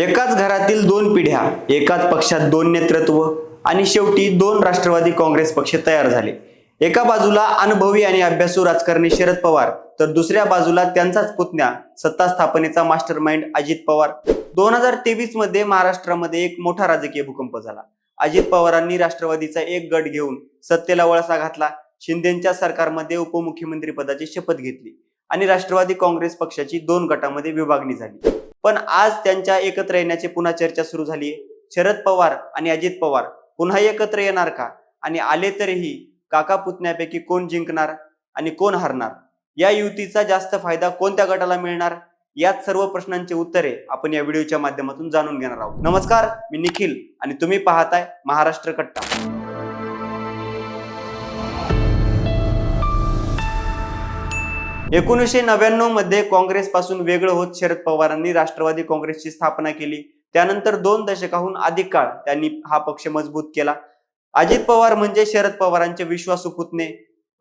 एकाच घरातील दोन पिढ्या एकाच पक्षात दोन नेतृत्व आणि शेवटी दोन राष्ट्रवादी काँग्रेस पक्ष तयार झाले. एका बाजूला अनुभवी आणि अभ्यासू राजकारणी शरद पवार तर दुसऱ्या बाजूला त्यांचाच पुतण्या सत्ता स्थापनेचा मास्टर माइंड अजित पवार. दोन हजार तेवीसमध्ये महाराष्ट्रामध्ये एक मोठा राजकीय भूकंप झाला. अजित पवारांनी राष्ट्रवादीचा एक गट घेऊन सत्तेला वळसा घातला. शिंदेच्या सरकारमध्ये उपमुख्यमंत्री पदाची शपथ घेतली आणि राष्ट्रवादी काँग्रेस पक्षाची दोन गटामध्ये विभागणी झाली. पण आज त्यांच्या एकत्र येण्याची पुन्हा चर्चा सुरू झाली. शरद पवार आणि अजित पवार पुन्हा एकत्र येणार का? आणि आले तरीही काका पुतण्यापैकी कोण जिंकणार आणि कोण हरणार? या युतीचा जास्त फायदा कोणत्या गटाला मिळणार? यात सर्व प्रश्नांची उत्तरे आपण या व्हिडिओच्या माध्यमातून जाणून घेणार आहोत. नमस्कार मी निखिल आणि तुम्ही पाहताय महाराष्ट्र कट्टा. एकोणीसशे नव्याण्णवमध्ये काँग्रेस पासून वेगळं होत शरद पवारांनी राष्ट्रवादी काँग्रेसची स्थापना केली. त्यानंतर दोन दशकाहून अधिक काळ त्यांनी हा पक्ष मजबूत केला. अजित पवार म्हणजे शरद पवारांचे विश्वासू पुतणे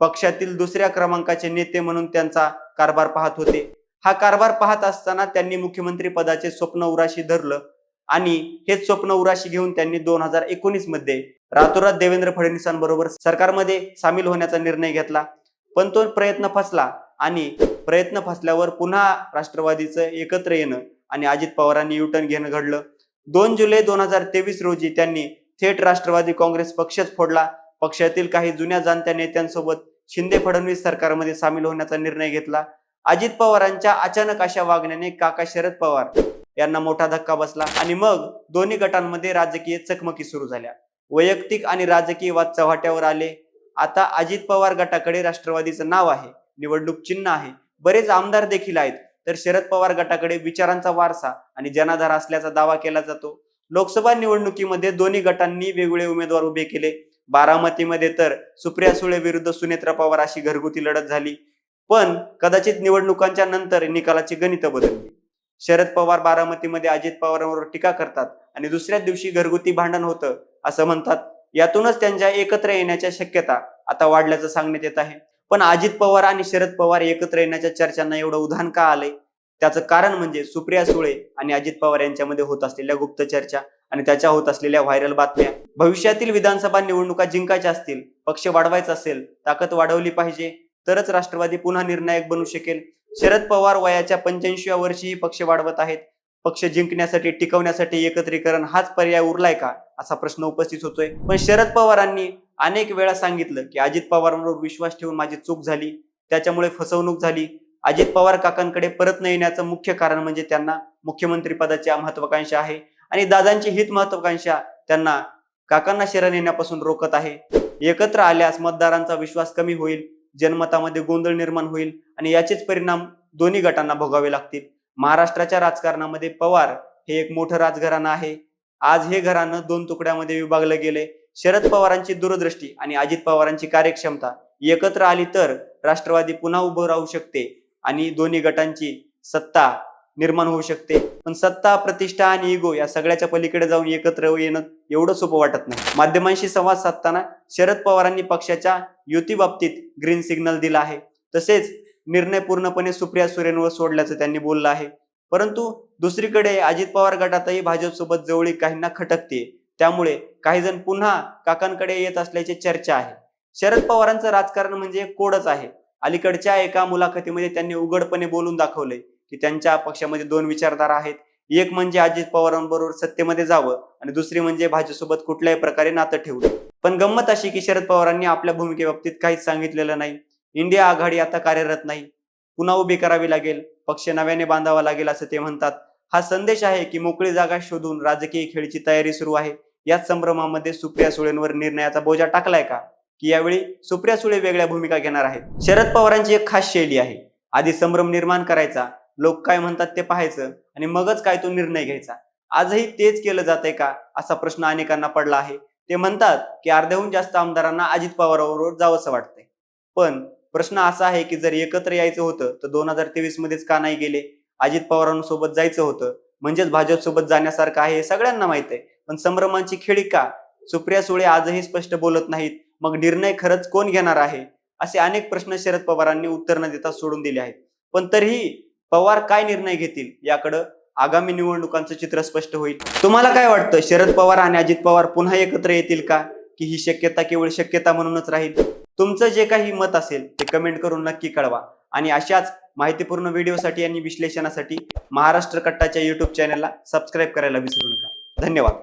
पक्षातील दुसऱ्या क्रमांकाचे नेते म्हणून त्यांचा कारभार पाहत होते. हा कारभार पाहत असताना त्यांनी मुख्यमंत्री पदाचे स्वप्न उराशी धरलं आणि हेच स्वप्न उराशी घेऊन त्यांनी दोन हजार एकोणीसमध्ये रातोरात देवेंद्र फडणवीसांबरोबर सरकारमध्ये सामील होण्याचा निर्णय घेतला. पण तो प्रयत्न फसला आणि प्रयत्न फसल्यावर पुन्हा राष्ट्रवादीचं एकत्र येणं आणि अजित पवारांनी युटर्न घेणं घडलं. दोन जुलै दोन हजार तेवीस रोजी त्यांनी थेट राष्ट्रवादी काँग्रेस पक्षच फोडला. पक्षातील काही जुन्या जाणत्या नेत्यांसोबत शिंदे फडणवीस सरकारमध्ये सामील होण्याचा निर्णय घेतला. अजित पवारांच्या अचानक अशा वागण्याने काका शरद पवार यांना मोठा धक्का बसला आणि मग दोन्ही गटांमध्ये राजकीय चकमकी सुरू झाल्या. वैयक्तिक आणि राजकीय वाद चव्हाट्यावर आले. आता अजित पवार गटाकडे राष्ट्रवादीचं नाव आहे निवडणूक चिन्ह आहे. बरेच आमदार देखील आहेत तर शरद पवार गटाकडे विचारांचा वारसा आणि जनाधार असल्याचा दावा केला जातो. लोकसभा निवडणुकीमध्ये दोन्ही गटांनी वेगवेगळे उमेदवार उभे केले. बारामतीमध्ये तर सुप्रिया सुळे विरुद्ध सुनेत्रा पवार अशी घरगुती लढत झाली. पण कदाचित निवडणुकांच्या नंतर निकालाची गणित बदलली. शरद पवार बारामतीमध्ये अजित पवारांवर टीका करतात आणि दुसऱ्या दिवशी घरगुती भांडण होतं असं म्हणतात यातूनच त्यांच्या एकत्र येण्याच्या शक्यता आता वाढल्याचं सांगण्यात येत आहे. पण अजित पवार आणि शरद पवार एकत्र येण्याच्या चर्चांना एवढं उधाण का आलंय? त्याचं कारण म्हणजे सुप्रिया सुळे आणि अजित पवार यांच्यामध्ये होत असलेल्या गुप्त चर्चा आणि त्याच्या होत असलेल्या व्हायरल बातम्या. भविष्यातील विधानसभा निवडणुका जिंकायच्या असतील पक्ष वाढवायचा असेल ताकद वाढवली पाहिजे तरच राष्ट्रवादी पुन्हा निर्णायक बनू शकेल. शरद पवार वयाच्या पंच्याऐंशीव्या वर्षीही पक्ष वाढवत आहेत. पक्ष जिंकण्यासाठी टिकवण्यासाठी एकत्रीकरण हाच पर्याय उरलाय का? असा प्रश्न उपस्थित होतोय. पण शरद पवारांनी अनेक वेळा सांगितलं की अजित पवारांवर विश्वास ठेवून माझी चूक झाली. त्याच्यामुळे फसवणूक झाली. अजित पवार काकांकडे परत न येण्याचं मुख्य कारण म्हणजे त्यांना मुख्यमंत्री पदाची महत्वाकांक्षा आहे. आणि दादांची हित महत्वाकांक्षा त्यांना काकांना शरण येण्यापासून रोखत आहे. एकत्र आल्यास मतदारांचा विश्वास कमी होईल जनमतामध्ये गोंधळ निर्माण होईल आणि याचेच परिणाम दोन्ही गटांना भोगावे लागतील. महाराष्ट्राच्या राजकारणामध्ये पवार हे एक मोठं राजघराणं आहे. आज हे घराणं दोन तुकड्यामध्ये विभागलं गेले शरद पवारांची दूरदृष्टी आणि अजित पवारांची कार्यक्षमता एकत्र आली तर राष्ट्रवादी पुन्हा उभं राहू शकते आणि दोन्ही गटांची सत्ता निर्माण होऊ शकते. पण सत्ता प्रतिष्ठा आणि इगो या सगळ्याच्या पलीकडे जाऊन एकत्र येणं एवढं सोपं वाटत नाही. माध्यमांशी संवाद साधताना शरद पवारांनी पक्षाच्या युती बाबतीत ग्रीन सिग्नल दिला आहे. तसेच निर्णय पूर्णपणे सुप्रिया सुरेंवर सोडल्याचं त्यांनी बोललं आहे. परंतु दुसरीकडे अजित पवार गटातही भाजपसोबत जवळीक काहींना खटकते त्यामुळे काही जण पुन्हा काकांकडे येत असल्याची चर्चा आहे. शरद पवारांचं राजकारण म्हणजे कोडच आहे. अलीकडच्या एका मुलाखतीमध्ये त्यांनी उघडपणे बोलून दाखवले की त्यांच्या पक्षामध्ये दोन विचारधारा आहेत. एक म्हणजे अजित पवारांबरोबर सत्तेमध्ये जावं आणि दुसरी म्हणजे भाजपसोबत कुठल्याही प्रकारे नातं ठेवलं पण गंमत अशी की शरद पवारांनी आपल्या भूमिकेबाबतीत काहीच सांगितलेलं नाही. इंडिया आघाडी आता कार्यरत नाही. पुन्हा उभी करावी लागेल. पक्ष नव्याने बांधावा लागेल असं ते म्हणतात. हा संदेश आहे की मोकळी जागा शोधून राजकीय खेळीची तयारी सुरू आहे. याच संभ्रमामध्ये सुप्रिया सुळेंवर निर्णयाचा बोजा टाकलाय का? की यावेळी सुप्रिया सुळे वेगळ्या भूमिका घेणार आहेत. शरद पवारांची एक खास शैली आहे. आधी संभ्रम निर्माण करायचा. लोक काय म्हणतात ते पाहायचं आणि मगच काय तो निर्णय घ्यायचा. आजही तेच केलं जातंय का? असा प्रश्न अनेकांना पडला आहे. ते म्हणतात की अर्ध्याहून जास्त आमदारांना अजित पवारांवर जावंसं वाटतंय. पण प्रश्न असा आहे की जर एकत्र यायचं होतं तर दोन हजार तेवीस मध्येच का नाही गेले? अजित पवारांसोबत जायचं होतं म्हणजेच भाजप सोबत जाण्यासारखं आहे हे सगळ्यांना माहीत आहे. पण संभ्रमांची खेळी का? सुप्रिया सुळे आजही स्पष्ट बोलत नाहीत मग निर्णय खरंच कोण घेणार आहे? असे अनेक प्रश्न शरद पवारांनी उत्तर न देता सोडून दिले आहेत. पण तरीही पवार काय निर्णय घेतील याकडं आगामी निवडणुकांचं चित्र स्पष्ट होईल. तुम्हाला काय वाटतं? शरद पवार आणि अजित पवार पुन्हा एकत्र येतील का? की ही शक्यता केवळ शक्यता म्हणूनच राहील? तुमचं जे काही मत असेल ते कमेंट करून नक्की कळवा. आणि अशाच माहितीपूर्ण व्हिडिओसाठी आणि विश्लेषणासाठी महाराष्ट्र कट्टाच्या युट्यूब चॅनलला सबस्क्राईब करायला विसरू नका. धन्यवाद.